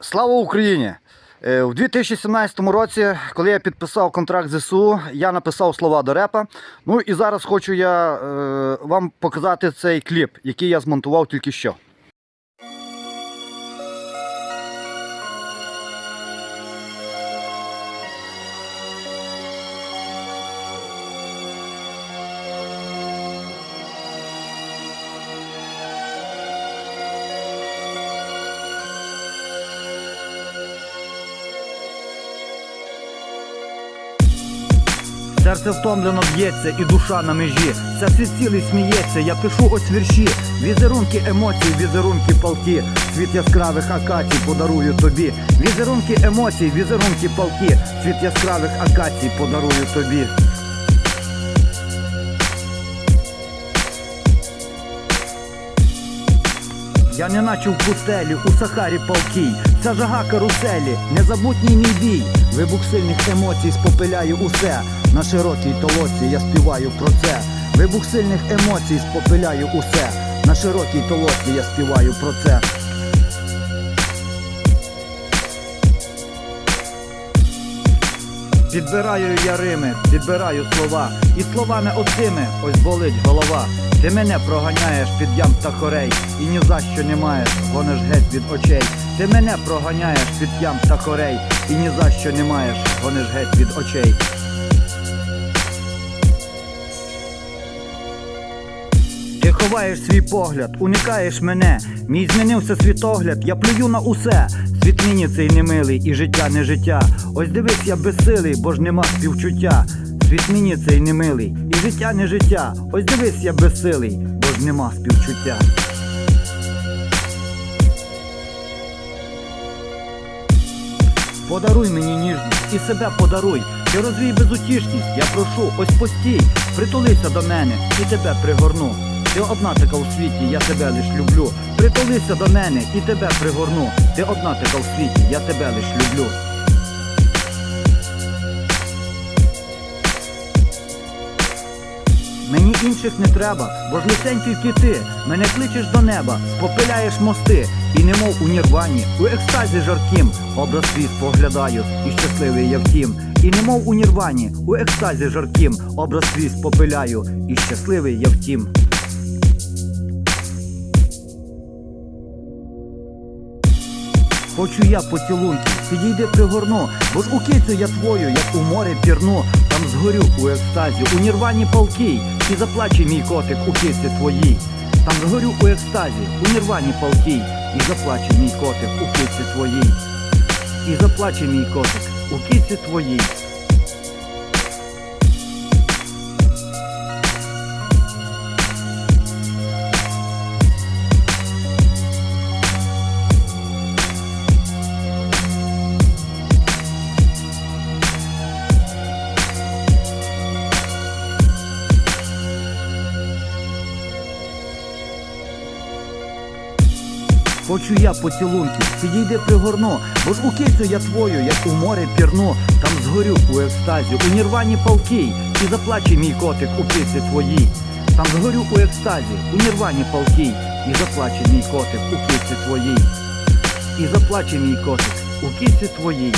Слава Україні! Е, У 2017 році, коли я підписав контракт ЗСУ, я написав слова до репа. Ну і зараз хочу я е, вам показати цей кліп, який я змонтував тільки що. Серце втомлено б'ється і душа на межі. Це світ цілий сміється, я пишу ось вірші. Візерунки емоцій, візерунки палки. Світ яскравих акацій подарую тобі. Візерунки емоцій, візерунки палки. Світ яскравих акацій подарую тобі. Я не наче в пустелі, у Сахарі палкій, Ця жага каруселі, незабутній мій бій. Вибух сильних емоцій спопиляю усе. На широкій толоці я співаю про це. Вибух сильних емоцій спопиляю усе. На широкій толоці я співаю про це. Підбираю я рими, підбираю слова, і словами оцими ось болить голова. Ти мене проганяєш під ям та хорей, і ні за що не маєш, гониш геть від очей. Ти мене проганяєш під ям та хорей, і ні за що не маєш, гониш геть від очей. Ти ховаєш свій погляд, уникаєш мене. Мій змінився світогляд, я плюю на усе. Світ нині цей немилий і життя не життя. Ось дивись, я безсилий, бо ж нема співчуття. Світ нині цей немилий і життя не життя. Ось дивись, я безсилий, бо ж нема співчуття. Подаруй мені ніжність і себе подаруй. Ти розвій безутішність, я прошу, ось постій, притулися до мене і тебе пригорну. Ти одна така у світі, я тебе лиш люблю. Притулися до мене і тебе пригорну. Ти одна така у світі, я тебе лиш люблю. Мені інших не треба, бо ж лишень тільки ти мене кличеш до неба, спопиляєш мости, і немов у нірвані, у екстазі жарким, образ свій споглядаю, і щасливий я втім. І немов у нірвані, у екстазі жарким, образ свій спопиляю, і щасливий я втім. Хочу я поцілунки, підійди пригорну, бо ж у кицю я твою, як у море пірну, там згорю у екстазі, у нірвані палкій, і заплаче мій котик у киці твоїй. Там згорю у екстазі, у нірвані палкій, і заплаче мій котик у киці твоїй. І заплаче мій котик у киці твоїй. Хочу я поцілунки, підійди пригорно, бо ж у кицю я твою, як у море пірно, там згорю у екстазі, у нірвані палкій, і заплаче мій котик у киці твоїй. Там згорю у екстазі, у нірвані палкій, і заплаче мій котик у киці твоїй. І заплаче мій котик у киці твоїй.